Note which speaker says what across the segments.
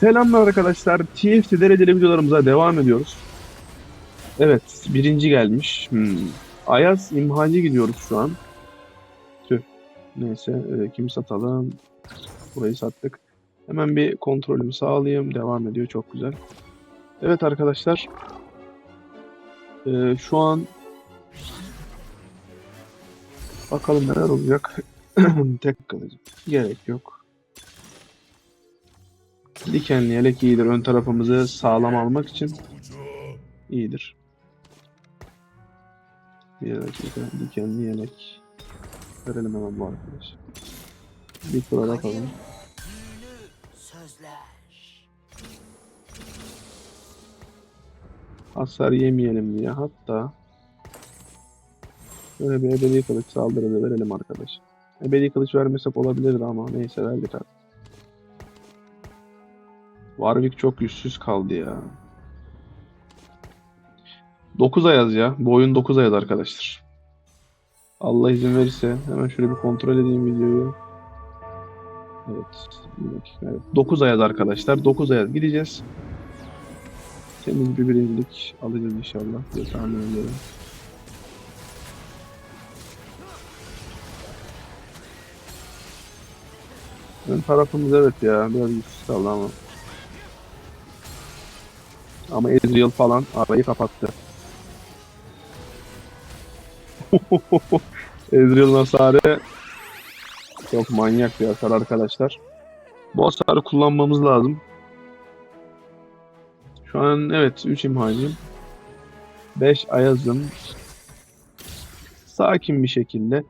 Speaker 1: Selamlar arkadaşlar. TFT dereceli videolarımıza devam ediyoruz. Evet, birinci gelmiş. Hmm. Ayaz imhacı gidiyoruz şu an. Tüh. Neyse, e, kimi satalım? Burayı sattık. Hemen bir kontrolümü sağlayayım. Devam ediyor, çok güzel. Evet arkadaşlar. E, şu an bakalım neler olacak. Tek kalacak. Gerek yok. Dikenli yelek iyidir. Ön tarafımızı sağlam almak için iyidir. Bir dakika. Dikenli yelek. Verelim hemen bu arkadaş. Bir bakalım.
Speaker 2: Sözler.
Speaker 1: Hasar yemeyelim diye. Hatta böyle bir ebedi kılıç saldırı da verelim arkadaş. Ebedi kılıç vermesek olabilirdi ama neyse verdik artık. Warwick çok yüzsüz kaldı ya. 9 ayaz ya. Bu oyun 9 ayaz arkadaşlar. Allah izin verirse hemen şöyle bir kontrol edeyim videoyu. Evet. Evet. 9 ayaz arkadaşlar. 9 ayaz gideceğiz. Temiz bir birincilik alacağız inşallah diye tahmin ediyorum. Ön tarafımız evet ya biraz güçsüz kaldı ama. Ama Ezreal falan arayı kapattı. Ezreal'ın hasarı çok manyak bir hasar arkadaşlar. Bu hasarı kullanmamız lazım. Şu an evet 3 imhacım. 5 ayazım. Sakin bir şekilde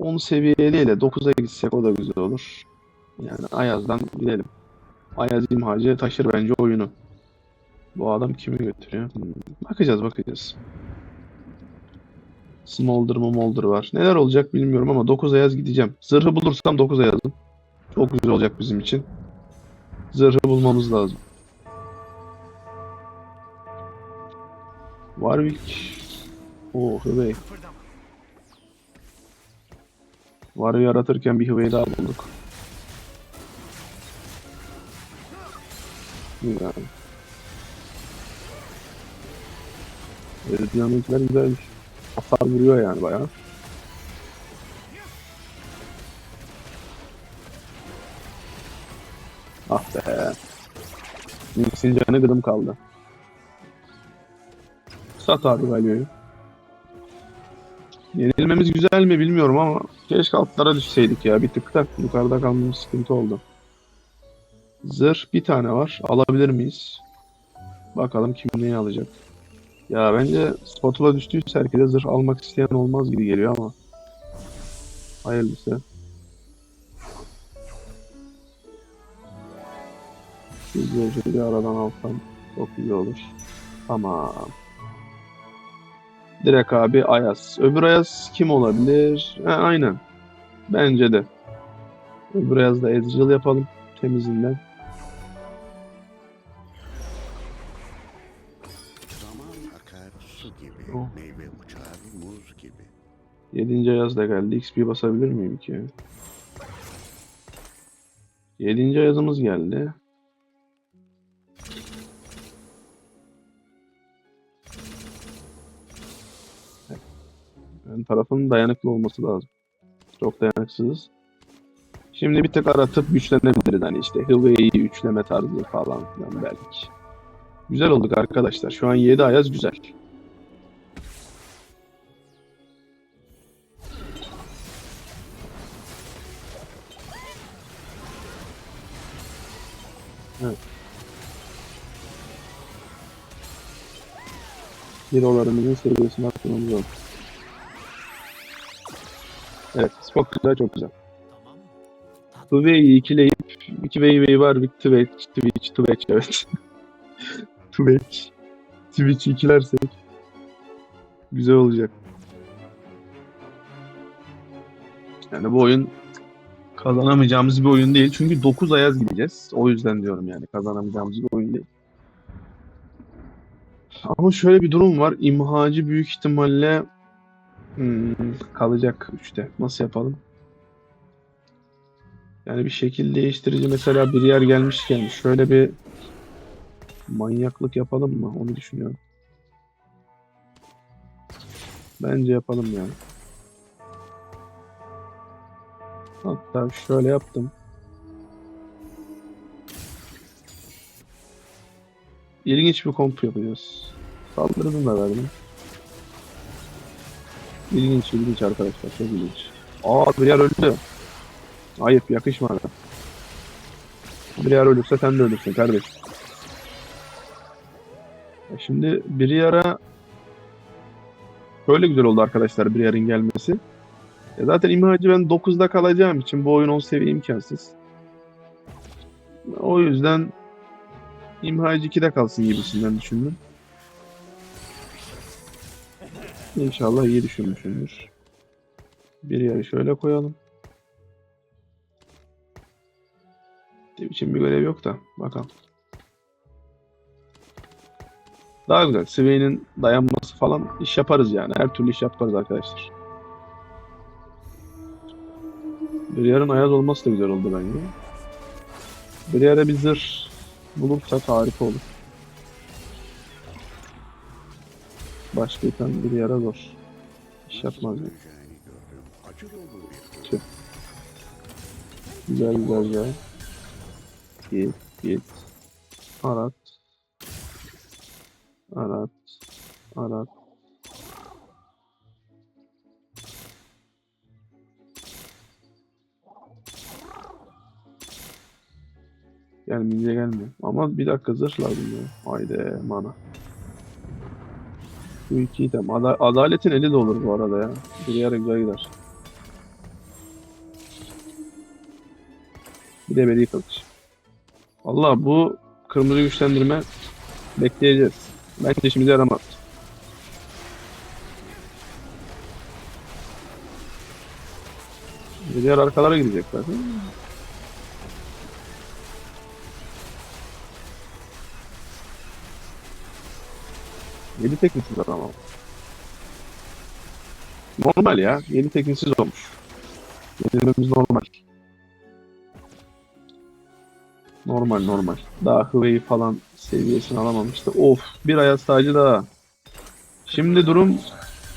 Speaker 1: 10 seviyeliyle 9'a gitsek o da güzel olur. Yani Ayaz'dan gidelim. Ayaz imhacı taşır bence oyunu. Bu adam kimi götürüyor? Hmm, Bakacağız bakacağız. Smolder molder var. Neler olacak bilmiyorum ama 9 Ayaz gideceğim. Zırhı bulursam 9 Ayaz'ım. Çok güzel olacak bizim için. Zırhı bulmamız lazım. Warwick. Oo Hıvey. Warwick'i yaratırken bir Hıvey daha bulduk. Güzel. Evet, yanınkiler güzelmiş. Hasar vuruyor yani bayağı. Ah be. Nix'in canı gıdım kaldı. Sat abi Galio'yu. Yenilmemiz güzel mi bilmiyorum ama keşke altlara düşseydik ya. Bir tık da yukarıda kalmamız sıkıntı oldu. Zırh bir tane var. Alabilir miyiz? Bakalım kim neyi alacak. Ya bence spatula düştüyse herkese zırh almak isteyen olmaz gibi geliyor ama. Hayırlısı. Hızlıca bir aradan alsam çok güzel olur. Tamam. Direkt abi Ayaz. Öbür Ayaz kim olabilir? Ha, aynen. Bence de. Öbür Ayaz'da Ezreal yapalım. Temizinden. Oh.
Speaker 3: meyve uçar muz gibi.
Speaker 1: 7. Ayaz da geldi. XP basabilir miyim ki? 7. Ayaz'ımız geldi. Ön tarafın dayanıklı olması lazım. Çok dayanıksızız. Şimdi bir tık aratıp güçlenebiliriz hani işte Hıvey'i üçleme tarzı falan filan belki. Güzel olduk arkadaşlar. Şu an 7 ayaz güzel. Hero'larımızın seviyesini arttırmamız lazım. Evet, çok güzel, çok güzel. Hıvey'i ikileyip, iki Hıvey var, bir Twitch, Twitch, Twitch, evet. Twitch. Twitch'i ikilersek güzel olacak. Yani bu oyun kazanamayacağımız bir oyun değil. Çünkü 9 ayaz gideceğiz. O yüzden diyorum yani kazanamayacağımız bir oyun değil. Ama şöyle bir durum var. İmhacı büyük ihtimalle hmm, kalacak 3'te. Nasıl yapalım? Yani bir şekil değiştirici mesela bir yer gelmişken şöyle bir manyaklık yapalım mı? Onu düşünüyorum. Bence yapalım yani. Hatta şöyle yaptım. İlginç bir komp yapacağız. Saldırını da verdim. İlginç, ilginç arkadaşlar. Çok ilginç. Aa bir yer öldü. Ayıp, yakışmadı. Bir yer ölürse sen de ölürsün kardeşim. E Şimdi bir yara böyle güzel oldu arkadaşlar bir yarın gelmesi. E zaten imhacı ben 9'da kalacağım için bu oyun 10 seviye imkansız. O yüzden imhacı 2'de kalsın gibisinden düşündüm. İnşallah iyi düşünmüşümdür. Bir yarı şöyle koyalım. Ne biçim bir görev yok da bakalım. Daha güzel. Swain'in dayanması falan iş yaparız yani. Her türlü iş yaparız arkadaşlar. Bir yarın ayaz olması da güzel oldu bence. Bir yere bir zırh bulursak harika olur. Başka tane bir yere zor. İş yapmaz. yani. Tüh. Güzel güzel güzel. Git git. Arat. Arat. Arat. Yani bize gelmiyor. Ama bir dakika zırh lazım. Haydi mana. Bu iki item. Ada Adaletin eli de olur bu arada ya. Bir yarı güzel gider. Bir de bedi kılıç. Allah bu kırmızı güçlendirme bekleyeceğiz. Bence işimize yaramaz. Diğer arkalara gidecekler. 7 teknisiz adam ama. Normal ya. 7 teknisiz olmuş. Yenilmemiz normal. Normal normal. Daha hıveyi falan seviyesini alamamıştı. Of bir ayaz tacı daha. Şimdi durum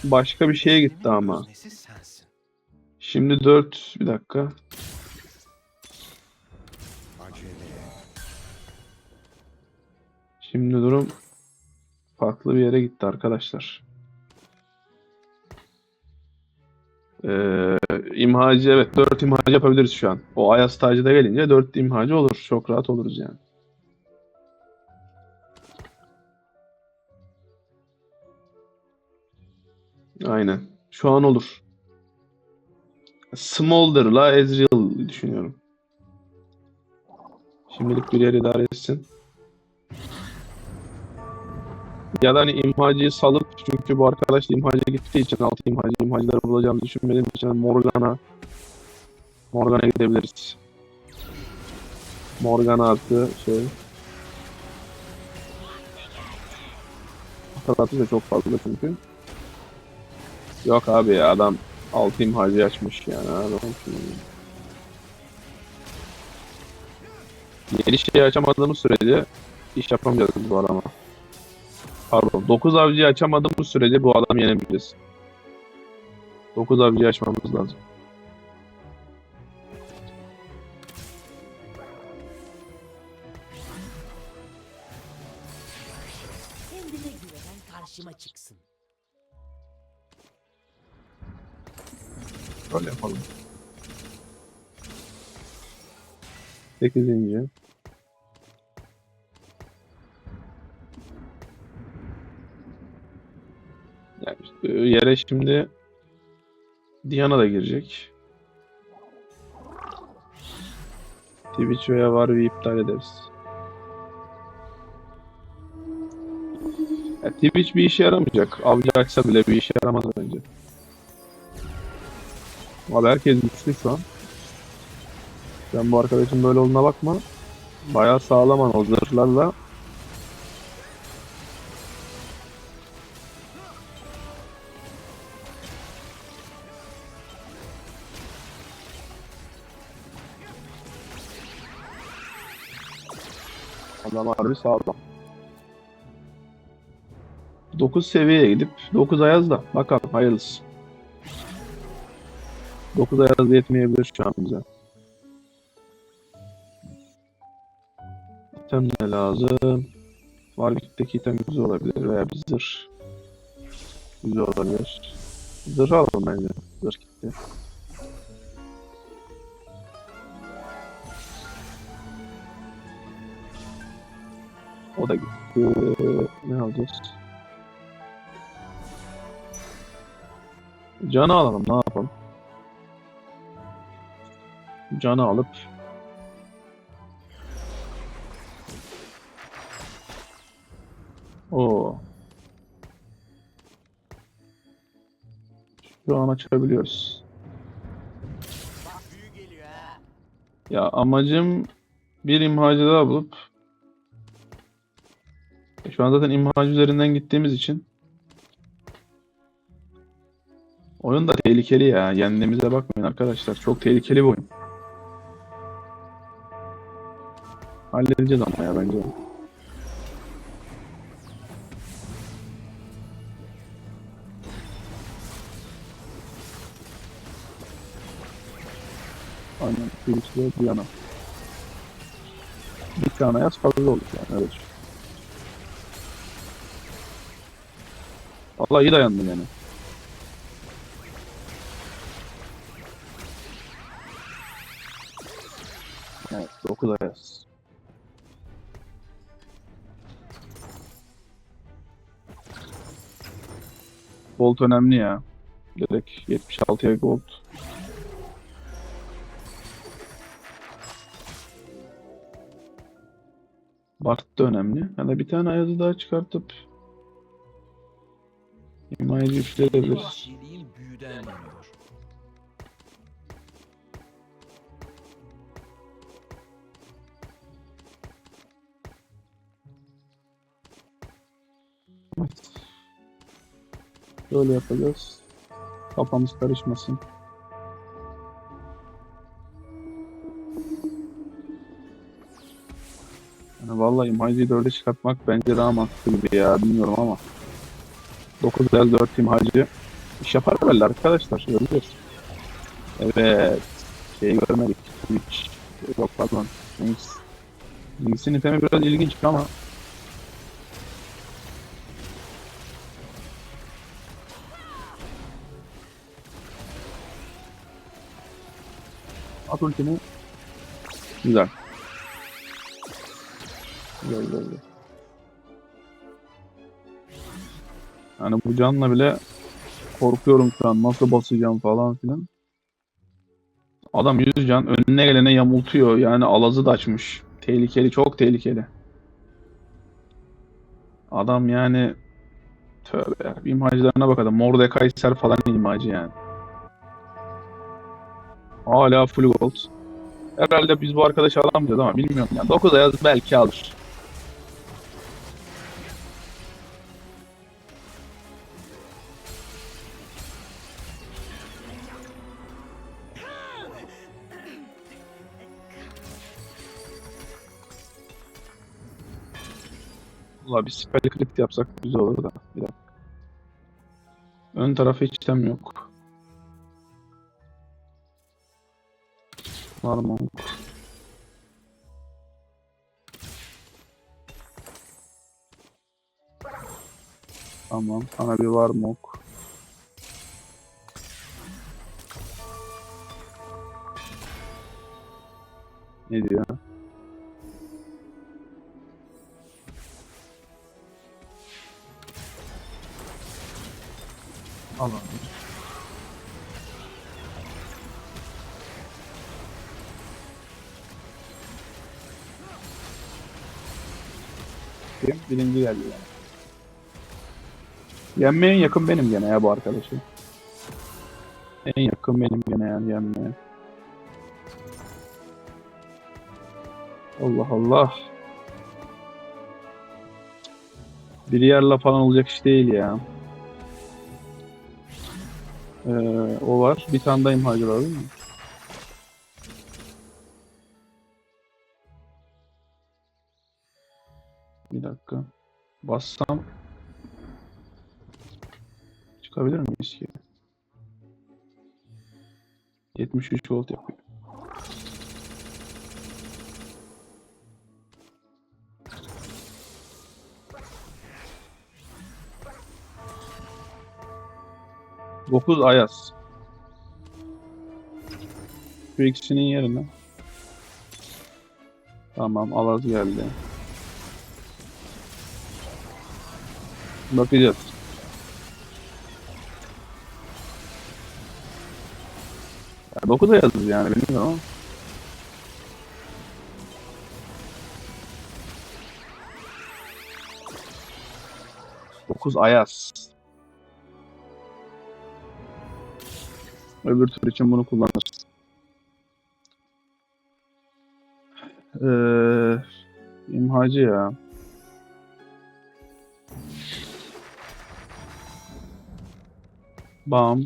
Speaker 1: başka bir şeye gitti ama. Şimdi 4 bir dakika. Şimdi durum farklı bir yere gitti arkadaşlar. Ee, imhacı evet 4 imhacı yapabiliriz şu an. O Ayas tacı da gelince 4 imhacı olur. Çok rahat oluruz yani. Aynen. Şu an olur. Smolder'la Ezreal düşünüyorum. Şimdilik bir yer idare etsin. Ya da hani imhacıyı salıp çünkü bu arkadaş da imhacıya gittiği için altı imhacı imhacıları bulacağımı düşünmediğim için Morgana Morgana gidebiliriz. Morgana artı şey Hatırlatı da çok fazla çünkü. Yok abi ya adam altı imhacı açmış yani. Abi, Yeni şey açamadığımız sürece iş yapamayacağız bu adama. Pardon. 9 avcıyı açamadığımız sürece bu adam yenebiliriz. 9 avcıyı açmamız lazım.
Speaker 4: Kendine güvenen karşıma çıksın.
Speaker 1: Öyle yapalım. 8. yere şimdi Diana da girecek. Twitch veya Varvi iptal ederiz. Ya Twitch bir işe yaramayacak. Avcı açsa bile bir işe yaramaz bence. Abi herkes güçlü şu an. Sen bu arkadaşın böyle olduğuna bakma. Bayağı sağlam an o zırhlarla. Adam harbi sağlam. 9 seviyeye gidip 9 ayaz da bakalım hayırlısı. 9 ayaz yetmeyebilir şu an bize. İtem ne lazım? Warwick'teki item güzel olabilir veya bir zırh. Güzel olabilir. Zırh alalım bence. Zırh gitti. O da gitti. Ne alacağız? Canı alalım ne yapalım? Canı alıp Oo. Şu an açabiliyoruz. Ya amacım bir imhacı daha bulup şu an zaten imhacı üzerinden gittiğimiz için oyun da tehlikeli ya. Yendiğimize bakmayın arkadaşlar. Çok tehlikeli bir oyun. Halledeceğiz ama ya bence. Aynen. Bir yana. Bir tane yaz fazla olur yani öyle Vallahi iyi dayandım yani. Evet 9 ayaz. Gold önemli ya. Direkt 76'ya gold. Bart da önemli. Ya da bir tane ayazı daha çıkartıp himayeci güçleyebiliriz.
Speaker 2: Vahşiliğin büyüden.
Speaker 1: Evet. Böyle yapacağız. Kafamız karışmasın. Yani vallahi imhacıyı 4'e çıkartmak bence daha mantıklı gibi ya bilmiyorum ama. 9 el 4 imhacı iş yapar böyle arkadaşlar. Göreceğiz. Evet. Şeyi görmedik. Hiç. Yok pardon. Jinx. Jinx'in itemi biraz ilginç ama At ultini. Güzel. Güzel güzel. güzel. Yani bu canla bile korkuyorum şu an. Nasıl basacağım falan filan. Adam 100 can önüne gelene yamultuyor. Yani alazı da açmış. Tehlikeli, çok tehlikeli. Adam yani tövbe ya. İmhacılarına bakalım. Mordekaiser falan imhacı yani. Hala full gold. Herhalde biz bu arkadaşı alamayacağız ama bilmiyorum ya. 9 ayaz belki alır. Valla bir spell crit yapsak güzel olur da. Bir dakika. Ön tarafı hiç tem yok. Var mı? Tamam. Sana bir var mı? Ne diyor? Kim? Birinci geldi yani. Yenmeye en yakın benim gene ya bu arkadaşı. En yakın benim gene yani yenmeye. Allah Allah. Bir yerle falan olacak iş değil ya. Ee, o var. Bir tane daha imhacı var değil mi? Bassam çıkabilir miyiz ki? 73 volt yapıyor. Dokuz Ayas. Şu ikisinin yerine. Tamam Alaz geldi. Bakacağız. Ya 9'a yazdı yani bilmiyorum ama. Dokuz Ayas. Öbür tur için bunu kullanırız. Ee, imhacı ya. Bam.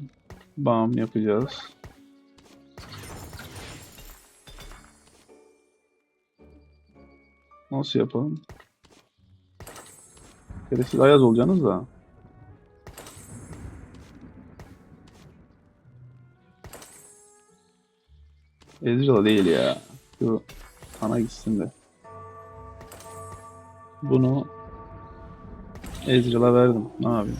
Speaker 1: Bam yapacağız. Nasıl yapalım? Kere ayaz olacaksınız da. Ezreal değil ya. Şu ana gitsin de. Bunu Ezreal'a verdim. Ne yapayım?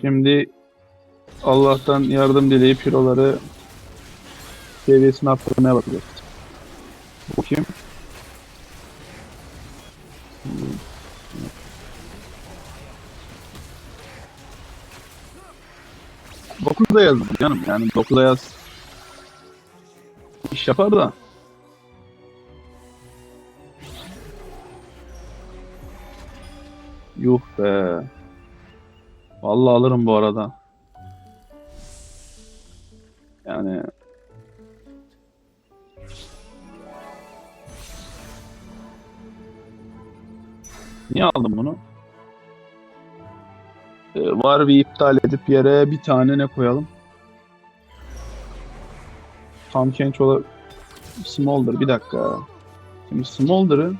Speaker 1: Şimdi Allah'tan yardım dileyip hero'ları seviyesini arttırmaya bakacağız. Bu kim? Dokuzda yazdım canım yani dokuzda yaz. İş yapar da. Yuh be. Vallahi alırım bu arada. Yani Niye aldım bunu? Ee, var bir iptal edip yere bir tane ne koyalım? Tam Kench ola Smolder bir dakika. Şimdi Smolder'ı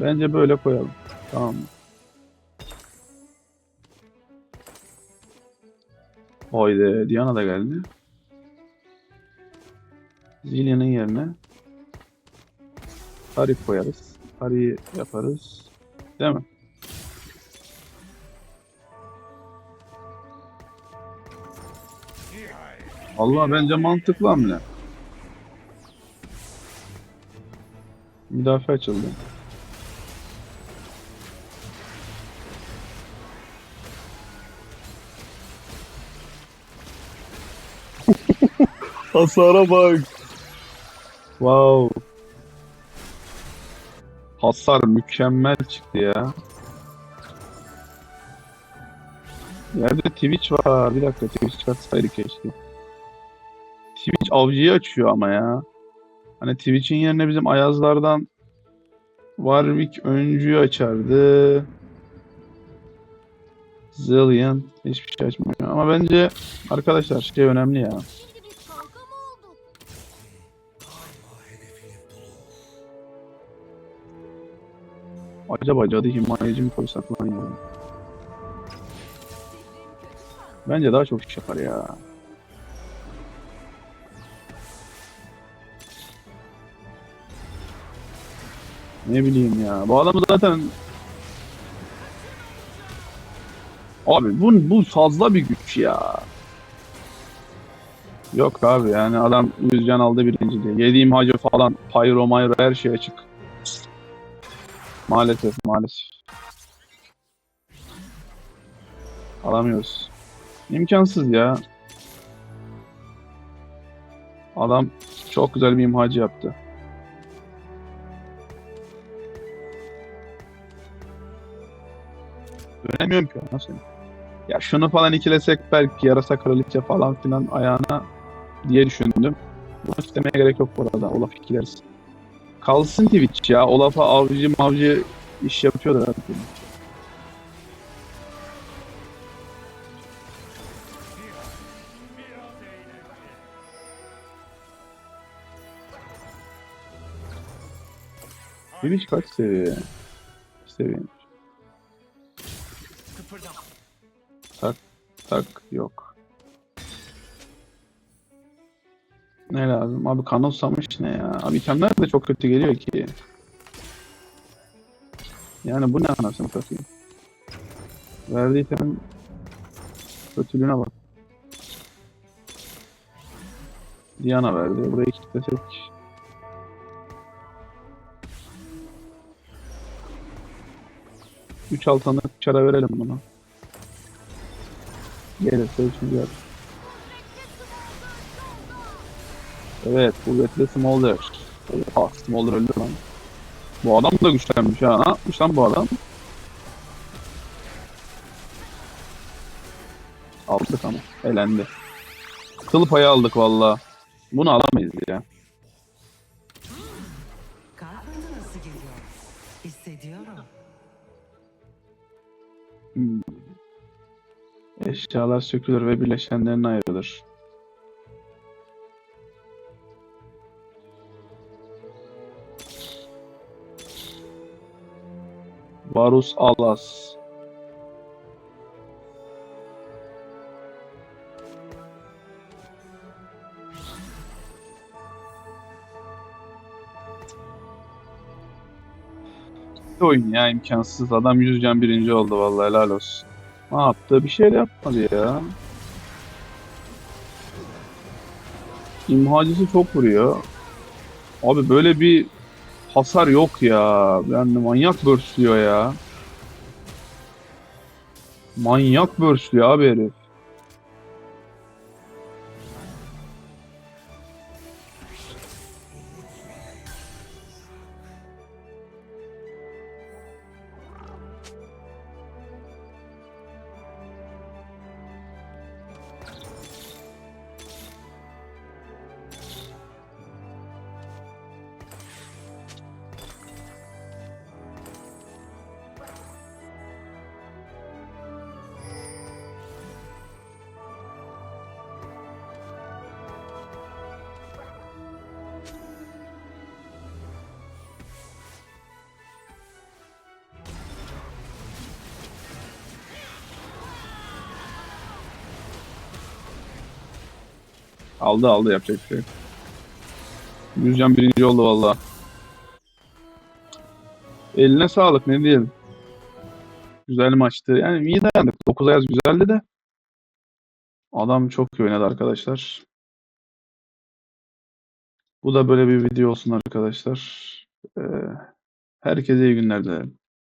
Speaker 1: bence böyle koyalım. Tamam. mı? Haydi Diana da geldi. Zillion'ın yerine Harry koyarız. Harry'i yaparız. Değil mi? Allah bence mantıklı hamle. Müdafaa açıldı. Hasara bak. Wow. Hasar mükemmel çıktı ya. Yerde Twitch var. Bir dakika Twitch çıkartsaydı keşke. Twitch avcıyı açıyor ama ya. Hani Twitch'in yerine bizim Ayazlardan Warwick öncüyü açardı. Zillion hiçbir şey açmıyor. Ama bence arkadaşlar şey önemli ya. Acaba cadı himayeci mi koysak lan ya? Bence daha çok iş yapar ya. Ne bileyim ya. Bu adamı zaten Abi bu, bu fazla bir güç ya. Yok abi yani adam 100 can aldı birinci diye. Yediğim hacı falan pyro mayro her şey açık. Maalesef maalesef. Alamıyoruz. İmkansız ya. Adam çok güzel bir imhacı yaptı. Dönemiyorum ki nasıl? Ya şunu falan ikilesek belki yarasa kraliçe falan filan ayağına diye düşündüm. Bunu istemeye gerek yok bu arada. Olaf ikileriz. Kalsın Twitch ya. Olaf'a avcı mavcı iş yapıyor da zaten. Twitch kaç seviye? Seviye.
Speaker 5: Kıpırdama.
Speaker 1: Tak yok. Ne lazım? Abi kan olsamış ne ya? Abi itemler de çok kötü geliyor ki. Yani bu ne anasını satayım. Verdiği item kötülüğüne bak. Diana verdi. Burayı kilitlesek. Üç altanlık çara verelim buna. Gelirse üçüncü yer. Evet, kuvvetli Smolder. Oha, Smolder öldü lan. Bu adam da güçlenmiş ha. Ne yapmış lan bu adam? Aldık ama. Elendi. Kıl payı aldık valla. Bunu alamayız ya. Hmm. Eşyalar sökülür ve bileşenlerine ayrılır. Varus Alas. Oyun ya imkansız. Adam 100 can birinci oldu vallahi helal olsun. Ne yaptı? Bir şey yapmadı ya. İmhacısı çok vuruyor. Abi böyle bir hasar yok ya. Yani manyak börsülüyor ya. Manyak börsülüyor abi herif. Aldı aldı yapacak bir şey yok. Yüzcan birinci oldu valla. Eline sağlık ne diyelim. Güzel maçtı. Yani iyi dayandık. 9 ayaz güzeldi de. Adam çok iyi oynadı arkadaşlar. Bu da böyle bir video olsun arkadaşlar. Ee, herkese iyi günler dilerim.